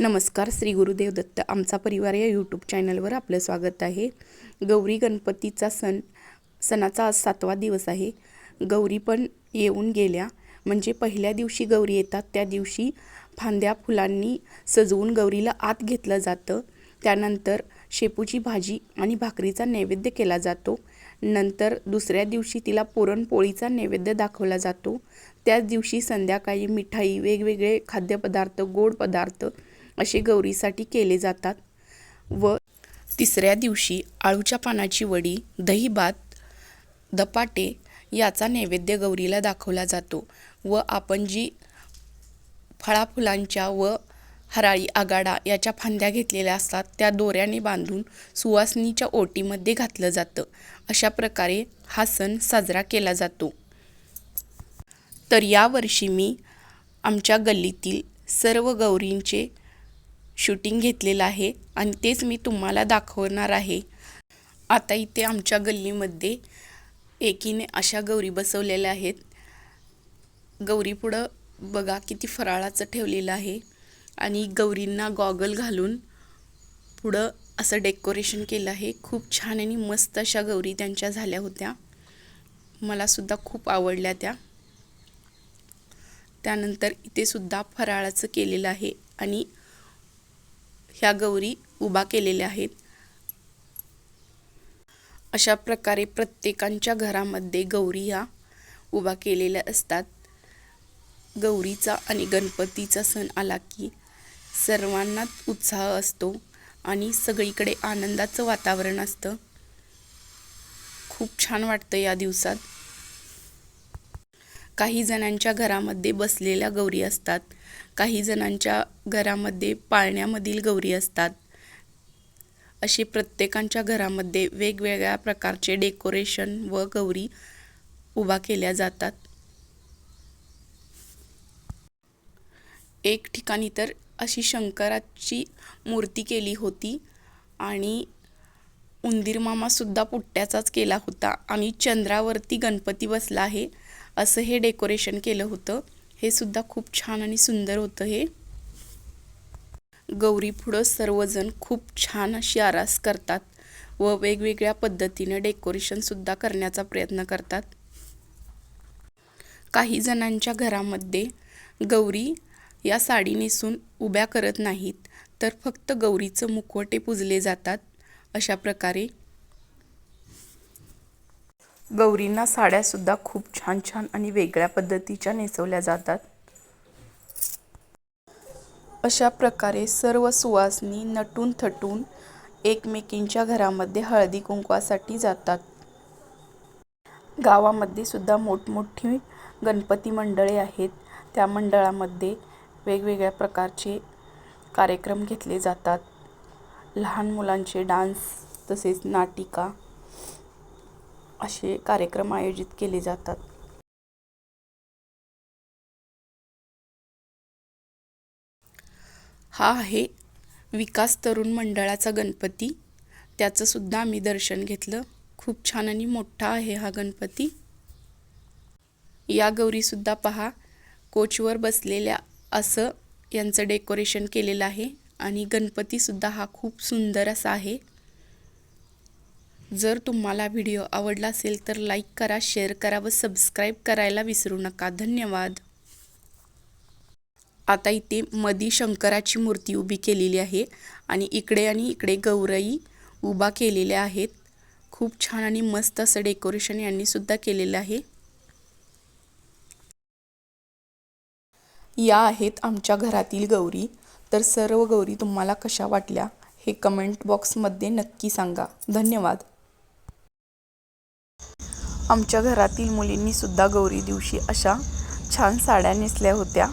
नमस्कार श्री गुरुदेव दत्त. आमचा परिवार या यूट्यूब चॅनलवर आपलं स्वागत आहे. गौरी गणपतीचा सण सणाचा आज सातवा दिवस आहे. गौरी पण येऊन गेल्या. म्हणजे पहिल्या दिवशी गौरी येतात त्या दिवशी फांद्या फुलांनी सजवून गौरीला आत घेतलं जातं. त्यानंतर शेपूची भाजी आणि भाकरीचा नैवेद्य केला जातो. नंतर दुसऱ्या दिवशी तिला पुरणपोळीचा नैवेद्य दाखवला जातो. त्याच दिवशी संध्याकाळी मिठाई वेगवेगळे खाद्यपदार्थ गोड पदार्थ असे गौरीसाठी केले जातात. व तिसऱ्या दिवशी आळूच्या पानाची वडी दही भात धपाटे याचा नैवेद्य गौरीला दाखवला जातो. व आपण जी फळाफुलांच्या व हराळी आगाडा याच्या फांद्या घेतलेल्या असतात त्या दोऱ्याने बांधून सुवासनीच्या ओटीमध्ये घातलं जातं. अशा प्रकारे हा सण साजरा केला जातो. तर यावर्षी मी आमच्या गल्लीतील सर्व गौरींचे शूटिंग घेतलेलं आहे आणि तेच मी तुम्हाला दाखवणार आहे. आता इथे आमच्या गल्लीमध्ये एकीने अशा गौरी बसवलेल्या आहेत. गौरी पुढं बघा किती फराळाचं ठेवलेलं आहे आणि गौरींना गॉगल घालून पुढं असं डेकोरेशन केलं आहे. खूप छान आणि मस्त अशा गौरी त्यांच्या झाल्या होत्या. मलासुद्धा खूप आवडल्या त्या. त्यानंतर इथे सुद्धा फराळाचं केलेलं आहे आणि ह्या गौरी उभा केलेल्या आहेत. अशा प्रकारे प्रत्येकांच्या घरामध्ये गौरी ह्या उभा केलेल्या असतात. गौरीचा आणि गणपतीचा सण आला की सर्वांनाच उत्साह असतो आणि सगळीकडे आनंदाचं वातावरण असतं. खूप छान वाटतं या दिवसात. काही जणांच्या घरामध्ये बसलेल्या गौरी असतात. काही जणांच्या घरामध्ये पाळण्यामधील गौरी असतात. असे प्रत्येकांच्या घरामध्ये वेगवेगळ्या प्रकारचे डेकोरेशन व गौरी उभा केल्या जातात. एक ठिकाणी तर अशी शंकराची मूर्ती केली होती आणि उंदीर मामासुद्धा पुट्ट्याचाच केला होता. आणि चंद्रावरती गणपती बसला आहे असं हे डेकोरेशन केलं होतं. हे सुद्धा खूप छान आणि सुंदर होतं हे. गौरी पुढं सर्वजण खूप छान अशी आरास करतात व वेगवेगळ्या पद्धतीने डेकोरेशनसुद्धा करण्याचा प्रयत्न करतात. काही जणांच्या घरामध्ये गौरी या साडी नेसून उभ्या करत नाहीत तर फक्त गौरीचं मुखवटे पुजले जातात. अशा प्रकारे. गौरींना साड्यासुद्धा खूप छान छान आणि वेगळ्या पद्धतीच्या नेसवल्या जातात. अशा प्रकारे सर्व सुवासनी नटून थटून एकमेकींच्या घरामध्ये हळदी कुंकवासाठी जातात. गावामध्ये सुद्धा मोठमोठी गणपती मंडळे आहेत. त्या मंडळामध्ये वेगवेगळ्या प्रकारचे कार्यक्रम घेतले जातात. लहान मुलांचे डान्स तसेच नाटिका असे कार्यक्रम आयोजित केले जातात. हा आहे विकास तरुण मंडळाचा गणपती. त्याचंसुद्धा आम्ही दर्शन घेतलं. खूप छान आणि मोठा आहे हा गणपती. या गौरीसुद्धा पहा कोचवर बसलेल्या असं यांचं डेकोरेशन केलेलं आहे. आणि गणपतीसुद्धा हा खूप सुंदर असा आहे. जर तुम्हाला व्हिडिओ आवडला असेल तर लाईक करा शेअर करा व सबस्क्राईब करायला विसरू नका. धन्यवाद. आता इथे मधी शंकराची मूर्ती उभी केलेली आहे आणि इकडे आणि इकडे गौरई उभा केलेल्या आहेत. खूप छान आणि मस्त असं डेकोरेशन यांनी सुद्धा केलेलं आहे. या आहेत आमच्या घरातील गौरी. तर सर्व गौरी तुम्हाला कशा वाटल्या हे कमेंट बॉक्समध्ये नक्की सांगा. धन्यवाद. आमच्या घरातील मुलींनी सुद्धा गौरी दिवशी अशा छान साड्या नेसल्या होत्या.